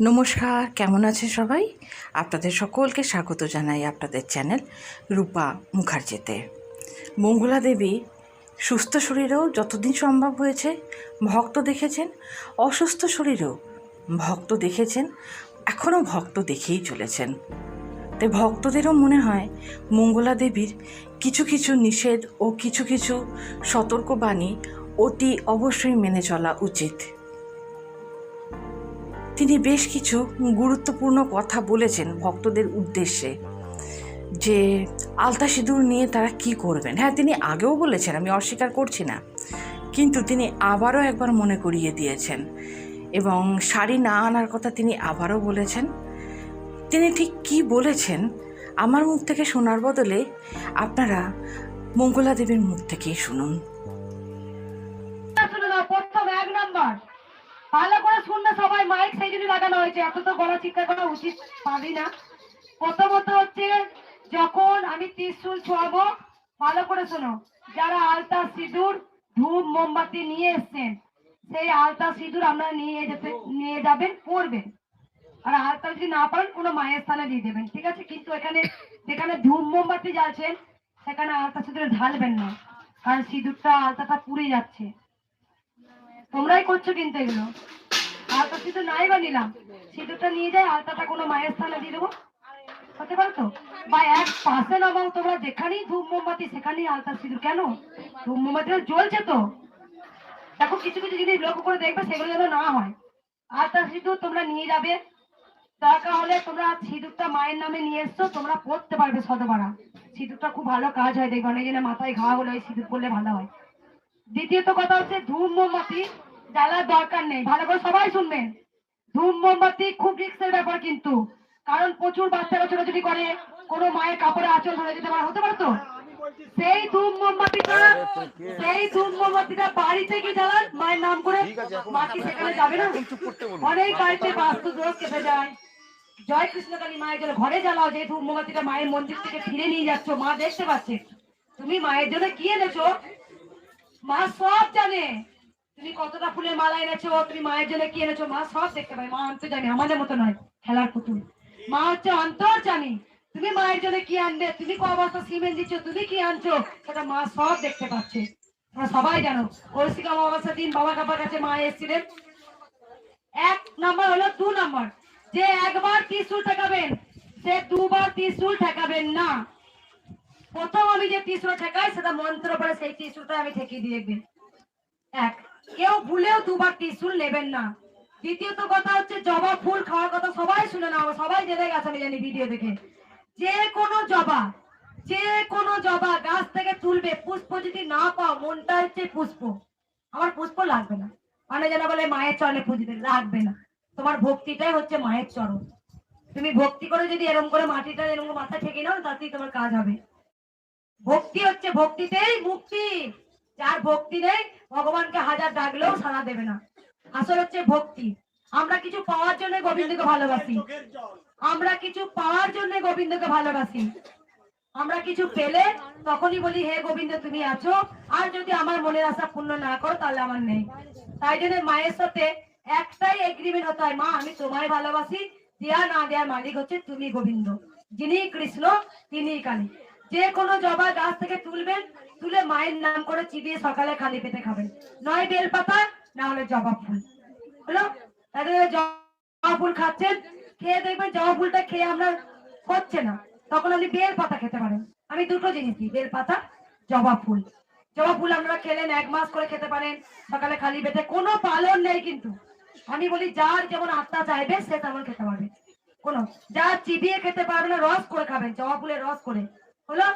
নমস্কার, কেমন আছে সবাই? আপনাদের সকলকে স্বাগত জানাই আপনাদের চ্যানেল রূপা মুখার্জিতে। মঙ্গলা দেবী, সুস্থ শরীরেও যতদিন সম্ভব হয়েছে ভক্ত দেখেছেন, অসুস্থ শরীরেও ভক্ত দেখেছেন, এখনও ভক্ত দেখেই চলেছেন। তাই ভক্তদেরও মনে হয় মঙ্গলা দেবীর কিছু কিছু নিষেধ ও কিছু কিছু সতর্কবাণী অতি অবশ্যই মেনে চলা উচিত। তিনি বেশ কিছু গুরুত্বপূর্ণ কথা বলেছেন ভক্তদের উদ্দেশ্যে যে আলতা সিঁদুর নিয়ে তারা কি করবেন। হ্যাঁ তিনি আগেও বলেছেন, আমি অস্বীকার করছি না, কিন্তু তিনি আবারও একবার মনে করিয়ে দিয়েছেন এবং শাড়ি না আনার কথা তিনি আবারও বলেছেন। তিনি ঠিক কি বলেছেন, আমার মুখ থেকে শোনার বদলে আপনারা মঙ্গলা দেবীর মুখ থেকেই শুনুন। প্রথম এক নাম্বার। ভালো করে শুনবে সবাই মাইক সেই জন্য লাগানো হয়েছে। এত তো গলা চিৎকার করা উচিত পাবি না। প্রথমত হচ্ছে, যখন আমি ত্রিশুল ছোয়াবো, ভালো করে শোনো। যারা আলতা সিঁদুর, ধূপ, মোমবাতি নিয়ে এসছেন, সেই আলতা সিঁদুর আপনারা নিয়ে যেতে, নিয়ে যাবেন, পরবেন। আর আলতা যদি না পারেন কোনো মায়ের স্থানে দিয়ে দেবেন, ঠিক আছে? কিন্তু এখানে, যেখানে ধূপ, মোমবাতি জ্বালছেন, সেখানে আলতা সিঁদুর ঢালবেন না। কারণ সিঁদুরটা আলতাটা পুড়ে যাচ্ছে। তোমরাই করছ কিন্তু এগুলো। আলতা সিঁদুর নাই বা নিলাম। সিঁদুরটা নিয়ে যাই আলতাটা কোনো মায়ের স্থানে দিয়ে দেবো। হতে পারো তো? বা এক পাশে নামাও তোমরা, যেখানেই ধূপ মোমবাতি, সেখানেই আলতা সিঁদুর। কেন? ধূপ মোমবাতিটা জ্বলছে তো। দেখো, কিছু কিছু জিনিস লক্ষ্য করে দেখবে, সেগুলো যেন না হয়। আলতা সিঁদুর তোমরা নিয়ে যাবে। দরকার হলে তোমরা সিঁদুরটা মায়ের নামে নিয়ে এসছো, তোমরা পড়তে পারবে শতবারা সিঁদুরটা খুব ভালো কাজ হয়, দেখবে অনেক মাথায় ঘা হলে সিঁদুর পড়লে ভালো হয়। দ্বিতীয়ত কথা হচ্ছে ধূপ মোমবাতি জ্বালার দরকার নেই। ভালো করে সবাই শুনবেন ধূপ মোমবাতি খুব রিস্কের ব্যাপার কিন্তু। কারণ প্রচুর বাচ্চারা ছোটাছুটি করে কোনো মায়ের কাপড়ে আঁচল ধরে যেতে পারে হতে পারে তো? সেই ধূপ মোমবাতিটা সেই ধূপ মোমবাতিটা বাড়িতে কি জ্বালান মায়ের নাম করে মা কি সেখানে যাবে না? অনেক বাড়িতে বাস্তু দোষ কেটে যায়। জয় কৃষ্ণকালী মায়ের জন্য ঘরে জ্বালাও যে ধূম মোমবাতিটা মায়ের মন্দির থেকে ফিরে নিয়ে যাচ্ছ মা দেখতে পাচ্ছে। তুমি মায়ের জন্য কি এনেছো? মা সব জানে। তুমি কতটা ফুলের মালা এনেছো, তুমি মায়ের জন্য কি এনেছো? মা সব দেখতে পাই মা অন্তর জানে আমাদের মতো নয়, খেলার পুতুল। মা হচ্ছে অন্তর জানি তুমি মায়ের জন্য কি আনবে? তুমি ক অবস্থা সিমেন্ট দিচ্ছ? তুমি কি আনছো? সেটা মা সব দেখতে পাচ্ছে। সবাই জানো কৌশিক অমাবস্যার দিন বাবা কাপার কাছে মা এসেছিলেন। এক নাম্বার হলো দু নাম্বার। যে একবার ত্রিশুল ঠেকাবেন, সে দুবার ত্রিশুল ঠেকাবেন না। প্রথম আমি যে ত্রিশুল ঠেকাই, সেটা মন্ত্র পরে সেই ত্রিশুলটা আমি ঠেকিয়ে দিয়ে দেখবেন এক, কেউ ভুলেও দুবার ত্রিশুল নেবেন না। দ্বিতীয়ত কথা হচ্ছে, জবা ফুল খাওয়ার কথা সবাই শুনে নাও সবাই জেনে গেছে, আমি জানি ভিডিও দেখে। যে কোনো জবা, যে কোনো জবা গাছ থেকে তুলবে, পুষ্প যদি না পাও, মনটা হচ্ছে পুষ্প। আমার পুষ্প লাগবে না। মানে যেন বলে মায়ের চরণে পুজতে লাগবে না। তোমার ভক্তিটাই হচ্ছে মায়ের চরণ। তুমি ভক্তি করে যদি এরকম করে মাটিটা এরকম করে মাথায় ঠেকে নাও, তাতেই তোমার কাজ হবে। ভক্তি হচ্ছে ভক্তিতেই মুক্তি। যার ভক্তি নেই, ভগবানকে হাজার ডাকলেও সাড়া দেবে না। আসল হচ্ছে ভক্তি। আমরা কিছু পাওয়ার জন্য গোবিন্দকে ভালোবাসি। আমরা কিছু পাওয়ার জন্য গোবিন্দকে ভালোবাসি। আমরা কিছু পেলে তখনই বলি, হে গোবিন্দ, তুমি আছো। আর যদি আমার মনের আশা পূর্ণ না করো, তাহলে আমার নেই। তাই জন্য মায়ের সাথে একটাই এগ্রিমেন্ট হতে হয়, মা, আমি তোমায় ভালোবাসি। দেয়া না দেয়ার মালিক হচ্ছে তুমি গোবিন্দ। যিনি কৃষ্ণ তিনি কালী। যে কোনো জবা গাছ থেকে তুলবেন, তুলে মায়ের নাম করে চিবিয়ে সকালে খালি পেতে খাবেন। নয় বেল পাতা, না হলে জবা ফুল। হলো? জবা ফুল খাচ্ছেন, খেয়ে দেখবেন জবা ফুলটা খেয়ে আমরা হচ্ছে না। তখন আপনি বেল পাতা খেতে পারেন। আমি দুটো জিনিস দিই, বেল পাতা, জবা ফুল। জবা ফুল আপনারা খেলেন, এক মাস করে খেতে পারেন, সকালে খালি পেটে। কোনো পালন নেই কিন্তু। আমি বলি, যার যেমন আত্মা চাইবে, সে তেমন খেতে পারবে। কোনো যা চিবিয়ে খেতে পারবে না, রস করে খাবেন, জবা ফুলের রস করে। হলো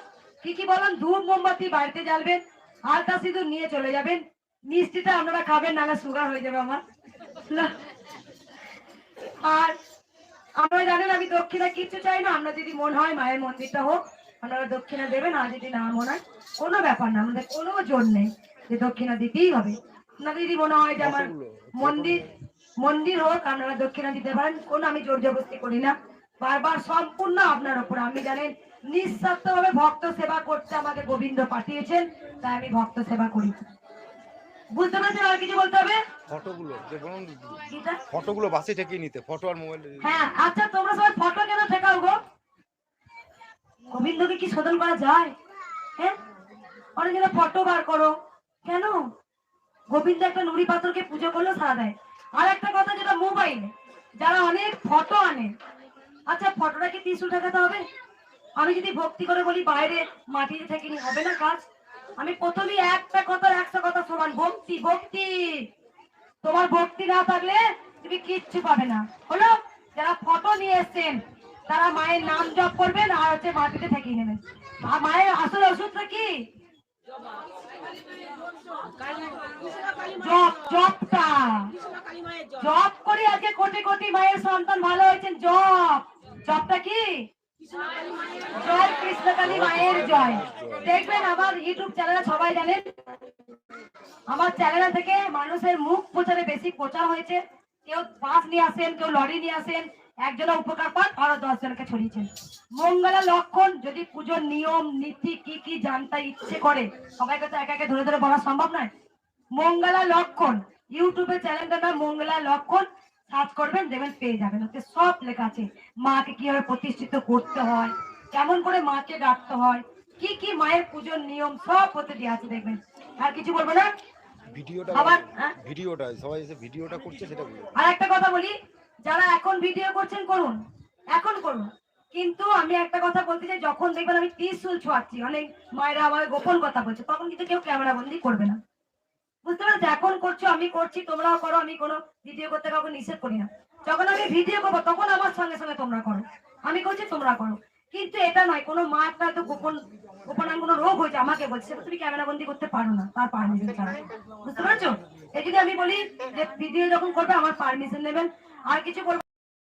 কি কি বলেন ধূপ মোমবাতি বাড়িতে জ্বালবেন আলতা সিঁদুর নিয়ে চলে যাবেন। মিষ্টিটা আপনারা খাবেন নাহলে সুগার হয়ে যাবে আমার? আর আপনারা জানেন আমি দক্ষিণা কিচ্ছু চাই না। আমরা যদি মন হয় মায়ের মন্দিরটা হোক আপনারা দক্ষিণা দেবেন আর যদি না মনে হয় কোনো ব্যাপার না। আমাদের কোনো জোর নেই যে দক্ষিণা দিতেই হবে। আপনাদের যদি মনে হয় যে আমার মন্দির মন্দির হোক আপনারা দক্ষিণা দিতে পারেন। কোনো আমি জোর জবরদস্তি করি না। বারবার সম্পূর্ণ আপনার ওপর আমি জানেন নিঃস্বার্থ ভাবে ভক্ত সেবা করতে আমাকে গোবিন্দ পাঠিয়েছেন তাই আমি ভক্ত সেবা করি। বুঝতে পেরেছেন আর কিছু বলতে হবে? ফটোগুলো যে বলুন এটা ফটোগুলো বাসে ঠেকিয়ে নিতে ফটো আর মোবাইল হ্যাঁ আচ্ছা তোমরা সবাই ফটো কেন ঠেকাও গো? গোবিন্দকে কি শোধন করা যায়? হ্যাঁ? ফটো বার করো। কেন? গোবিন্দ একটা নুড়ি পাথরকে পুজো করলেও সারা দেয়। আর একটা কথা যেটা মোবাইল যারা অনেক ফটো আনে আচ্ছা ফটোটা কি ত্রিশুল ঠেকাতে হবে। আমি যদি ভক্তি করে বলি, বাইরে মাটিতে ঠেকিনি, হবে না কাজ। আমি প্রথমেই একটা কথা একটা কথা সমান। ভক্তি ভক্তি। তোমার ভক্তি না থাকলে তুমি কিচ্ছু পাবে না। হলো, যারা ফটো নিয়ে এসছেন, তারা মায়ের নাম জপ করবেন আর হচ্ছে মাটিতে ঠেকিয়ে নেবেন। আর মায়ের আসল ওষুধটা কি? জপ, জপটা। জপ করে, আজকে কোটি কোটি মায়ের সন্তান ভালো হয়েছেন, জপ। জপটা কি? জয় কৃষ্ণকালী মায়ের জয়। দেখবেন আমার ইউটিউব চ্যানেলে সবাই জানেন, আমার চ্যানেল থেকে মানুষের মুখ প্রচারে বেশি প্রচার হয়েছে। কেউ বাস নিয়ে আসেন, কেউ লরি নিয়ে আসেন একজনের উপকার পান, আরও দশ জনকে ছড়িয়েছেন। মঙ্গলা লক্ষণ, যদি পুজোর নিয়ম, নীতি কি কি জানতে ইচ্ছে করে, সবাইকে তো একা একা ধরে ধরে বলা সম্ভব নয়। মঙ্গলা লক্ষণ ইউটিউবে চ্যানেলটার নাম মঙ্গলা লক্ষণ সার্চ করবেন দেখবেন পেয়ে যাবেন। ওতে সব লেখা আছে। মাকে কীভাবে প্রতিষ্ঠিত করতে হয় কেমন করে মাকে ডাকতে হয় কি কি মায়ের পুজোর নিয়ম সব হতে দেওয়া আছে দেখবেন। আর কিছু বলব না? ভিডিওটা আবার, হ্যাঁ? ভিডিওটা সবাই এসে ভিডিওটা করছে সেটা বলো। আর একটা কথা বলি যারা এখন ভিডিও করছেন করুন। এখন করুন। কিন্তু আমি একটা কথা বলতে চাই যখন দেখবেন আমি ত্রিশুল ছোঁয়াচ্ছি অনেক মায়েরা আমার গোপন কথা বলছে তখন কিন্তু কেউ ক্যামেরা বন্দি করবে না। বুঝতে পারছ এখন করছ, আমি করছি, তোমরাও করো, আমি কোনো ভিডিও করতে কাউকে নিষেধ করি না। যখন আমি ভিডিও করব, তখন আমার সঙ্গে সঙ্গে তোমরা করো। আমি করছি, তোমরা করো। কিন্তু এটা নয়, কোনো মা একটা তো গোপন গোপন কোনো রোগ হয়েছে, আমাকে বলছে, তুমি ক্যামেরা বন্দি করতে পারো না, তার পারমিশন ছাড়া। বুঝতে পারছ? এই আমি বলি যে ভিডিও যখন করবে, আমার পারমিশন নেবেন। আর কিছু করবে